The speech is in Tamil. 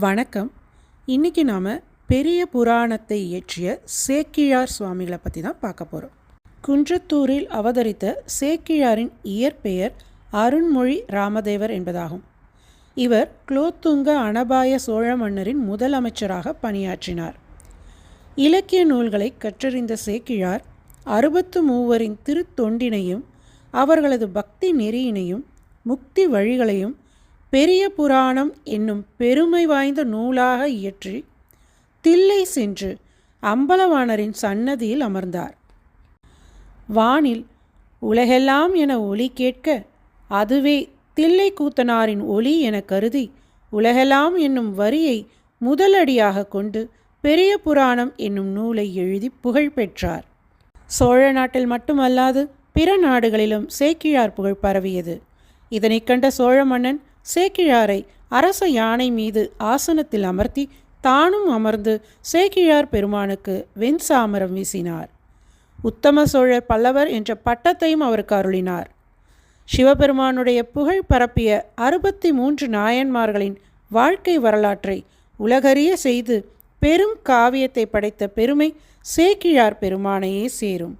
வணக்கம். இன்னைக்கு நாம் பெரிய புராணத்தை இயற்றிய சேக்கிழார் சுவாமிகளை பற்றி தான் பார்க்க போகிறோம் குன்றத்தூரில் அவதரித்த சேக்கிழாரின் இயற்பெயர் அருண்மொழி ராமதேவர் என்பதாகும். இவர் குலோத்துங்க அனபாய சோழ மன்னரின் முதலமைச்சராக பணியாற்றினார். இலக்கிய நூல்களை கற்றறிந்த சேக்கிழார் அறுபத்து மூவரின் திருத்தொண்டினையும் அவர்களது பக்தி நெறியினையும் முக்தி வழிகளையும் பெரிய புராணம் என்னும் பெருமை வாய்ந்த நூலாக இயற்றி தில்லை சென்று அம்பலவாணரின் சன்னதியில் அமர்ந்தார். வானில் உலகெல்லாம் என ஒலி கேட்க அதுவே தில்லை கூத்தனாரின் ஒலி என கருதி உலகெல்லாம் என்னும் வரியை முதலடியாக கொண்டு பெரிய புராணம் என்னும் நூலை எழுதி புகழ் பெற்றார். சோழ நாட்டில் மட்டுமல்லாது பிற நாடுகளிலும் சேக்கிழார் புகழ் பரவியது. இதனைக் கண்ட சோழ மன்னன் சேக்கிழாரை அரச யானை மீது ஆசனத்தில் அமர்த்தி தானும் அமர்ந்து சேக்கிழார் பெருமானுக்கு வெண்சாமரம் வீசினார். உத்தம சோழர் பல்லவர் என்ற பட்டத்தையும் அவருக்கு அருளினார். சிவபெருமானுடைய புகழ் பரப்பிய அறுபத்தி மூன்று நாயன்மார்களின் வாழ்க்கை வரலாற்றை உலகறிய செய்து பெரும் காவியத்தை படைத்த பெருமை சேக்கிழார் பெருமானையே சேரும்.